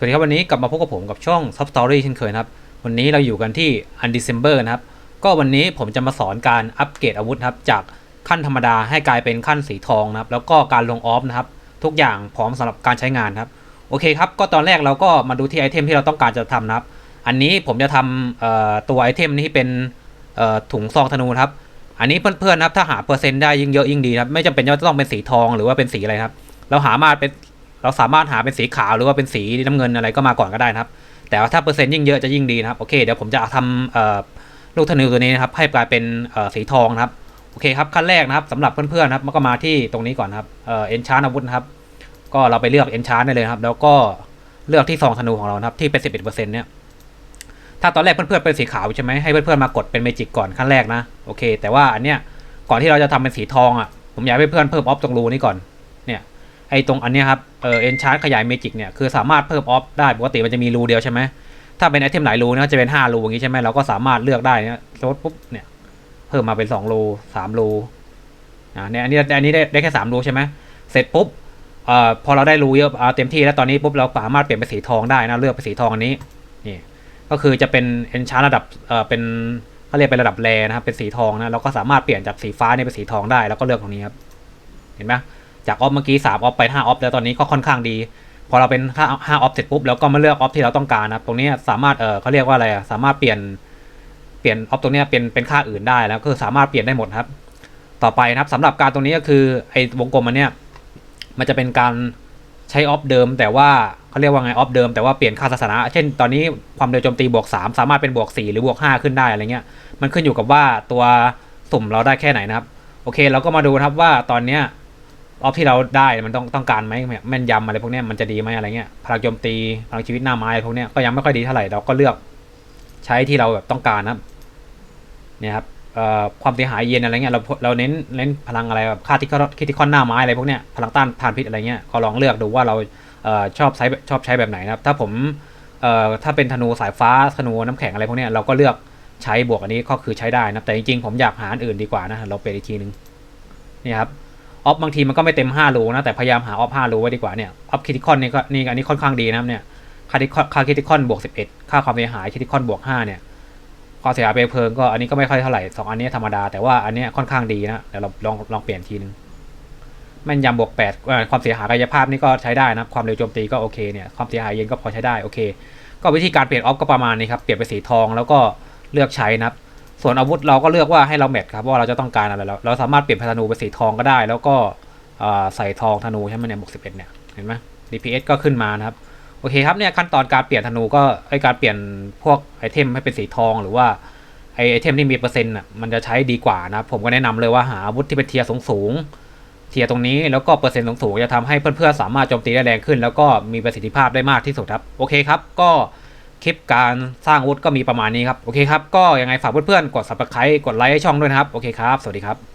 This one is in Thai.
สวัสดีครับวันนี้กลับมาพบกับผมกับช่อง Top Story เช่นเคยนะครับ วันนี้เราอยู่กันที่ Undecember นะครับ ก็วันนี้ผมจะมาสอนการอัปเกรดอาวุธครับ จากขั้นธรรมดาให้กลายเป็นขั้นสีทองนะครับ แล้วก็การลงออฟนะครับ ทุกอย่างพร้อมสำหรับการใช้งานครับ โอเคครับ ก็ตอนแรกเราก็มาดูที่ไอเทมที่เราต้องการจะทำนะครับ อันนี้ผมจะทำตัวไอเทมนี้เป็นถุงซองธนูครับ อันนี้เพื่อนๆนะครับถ้าหาเปอร์เซ็นต์ได้ยิ่งเยอะยิ่งดีครับ ไม่จำเป็นว่าจะต้องเป็นสีทองหรือว่าเป็นสีอะไรครับ เราหามาเป็น เราสามารถหาเป็นสีขาวหรือว่าเป็นสีน้ำเงินอะไรก็มาก่อนก็ได้นะครับ แต่ว่าถ้าเปอร์เซ็นต์ยิ่งเยอะจะยิ่งดีนะครับโอเคเดี๋ยวผมจะทำลูกธนูตัวนี้นะครับให้กลายเป็นสีทองนะครับโอเคครับขั้นแรกนะครับสำหรับเพื่อนๆนะครับมันก็มาที่ตรงนี้ก่อนนะครับเอ่อเอนชานอาวุธนะครับ ก็เราไปเลือกเอนชานได้เลยครับ แล้วก็เลือกที่ซองธนูของเรานะครับที่เป็น11%เนี่ยถ้าตอนแรกเพื่อนๆเป็นสีขาวใช่ไหมให้เพื่อนๆมากดเป็นเมจิกก่อนขั้นแรกนะโอเค แต่ว่าอันเนี้ยก่อนที่เราจะทำเป็นสีทองอะผมอยากให้เพื่อนๆเพิ่มออฟตรงรูนี้ก่อนเไอตรงอันนี้ครับเออเอนชาร์ขยายเมจิกเนี่ยคือสามารถเพิ่มออฟได้ปกติมันจะมีรูเดียวใช่ไหมถ้าเป็นไอเทมหลายรูเนี่ยจะเป็นห้ารูอย่างงี้ใช่ไหมเราก็สามารถเลือกได้นี่ยสมมติปุ๊บเนี่ยเพิ่มมาเป็นสองรูสามรูอ่าเนี่ยอันนี้อันนี้ได้ได้แค่สามรูใช่ไหมเสร็จปุ๊บเอ่อพอเราได้รูเยอะเอาเต็มที่แล้วตอนนี้ปุ๊บเราสามารถเปลี่ยนเป็นสีทองได้นะเลือกเป็นสีทองอันนี้นี่ก็คือจะเป็นเอนชาร์ระดับเอ่อเป็นเขาเรียกเป็นระดับแรนะครับเป็นสีทองนะเราก็สามารถเปลี่ยนจากสีฟ้าเนี่ยเป็นสีทองได้แล้วก็เลือกตรงนี้ครับเห็นไหม จากออฟเมื่อกี้สามออฟไปห้าออฟแล้วตอนนี้ก็ค่อนข้างดี พอเราเป็นห้าห้าออฟเสร็จปุ๊บแล้วก็มาเลือกออฟที่เราต้องการนะครับตรงนี้สามารถเออเขาเรียกว่าอะไรอะสามารถเปลี่ยนเปลี่ยนออฟตรงนี้เป็นเป็นค่าอื่นได้แล้วก็คือสามารถเปลี่ยนได้หมดครับ ต่อไปนะครับสำหรับการตรงนี้ก็คือไอ้วงกลมอันเนี้ยมันจะเป็นการใช้ออฟเดิม แต่ว่าเขาเรียกว่าไงออฟเดิมแต่ว่าเปลี่ยนค่าศาสนา เช่นตอนนี้ความเร็วโจมตีบวกสามสามารถเป็นบวกสี่หรือบวกห้าขึ้นได้อะไรเงี้ยมันขึ้นอยู่กับว่าตัวสุ่มเราได้แค่ไหนนะครับ โอเคเราก็มาดูนะครับว่าตอนเนี้ย ออฟที่เราได้มันต้องต้องการไหมแม่นยำอะไรพวกนี้มันจะดีไหมอะไรเงี้ยพลังโจมตีพลังชีวิตหน้าไม้อะไรพวกนี้ก็ยังไม่ค่อยดีเท่าไหร่เราก็เลือกใช้ที่เราแบบต้องการนะเนี่ยครับเอ่อความเสียหายเย็นอะไรเงี้ยเราเราเน้นเน้นพลังอะไรแบบค่าที่คิดที่คอนหน้าไม้อะไรพวกเนี้ยพลังต้านทานพิษอะไรเงี้ยก็ลองเลือกดูว่าเราเออชอบใช้ชอบใช้แบบไหนนะครับถ้าผมเอ่อถ้าเป็นธนูสายฟ้าธนูน้ำแข็งอะไรพวกเนี้ยเราก็เลือกใช้บวกอันนี้ก็คือใช้ได้นะแต่จริงๆผมอยากหาอันอื่นดีกว่านะเราเปลี่ยนอีกทีนึงนี่ครับ ออฟบางทีมันก็ไม่เต็ม5รูนะ แต่พยายามหาออฟ5รูไว้ดีกว่าเนี่ยออฟคิติคอนนี่ก็นี่อันนี้ค่อนข้างดีนะครับเนี่ยค่าคิค่าคิติคอนบวก11 ค่าความเสียหายคิติคอนบวก5เนี่ยความเสียหายเปลเพลิงก็อันนี้ก็ไม่ค่อยเท่าไหร่สองอันนี้ธรรมดาแต่ว่าอันนี้ค่อนข้างดีนะเดี๋ยวเราลองลองเปลี่ยนทีนึงแม่นยำบวก8ความเสียหายกายภาพนี่ก็ใช้ได้นะความเร็วโจมตีก็โอเคเนี่ยความเสียหายเย็นก็พอใช้ได้โอเค ก็วิธีการเปลี่ยนออฟก็ประมาณนี้ครับเปลี่ยนเป็นสีทองแล้วก็เลือกใช้นะครับ ส่วนอาวุธเราก็เลือกว่าให้เราแมทครับว่าเราจะต้องการอะไรเราเราสามารถเปลี่ยนธนูเป็นสีทองก็ได้ แล้วก็ใส่ทองธนูใช่ไหมเนี่ยบวกสิบเอ็ดเนี่ยเห็นไหม DPS ก็ขึ้นมานะครับโอเคครับเนี่ยขั้นตอนการเปลี่ยนธนูก็ไอการเปลี่ยนพวกไอเทมให้เป็นสีทองหรือว่าไอไอเทมที่มีเปอร์เซ็นต์อะมันจะใช้ดีกว่านะผมก็แนะนำเลยว่าหาอาวุธที่เป็นเทียร์สูงๆเทียร์ตรงนี้แล้วก็เปอร์เซ็นต์สูงๆจะทำให้เพื่อนๆสามารถโจมตีได้แรงขึ้น แล้วก็มีประสิทธิภาพได้มากที่สุดครับโอเคครับก็ คลิปการสร้างอาวุธก็มีประมาณนี้ครับ โอเคครับ ก็ยังไงฝากเพื่อนๆ กด subscribe กดไลค์ให้ช่องด้วยนะครับ โอเคครับ สวัสดีครับ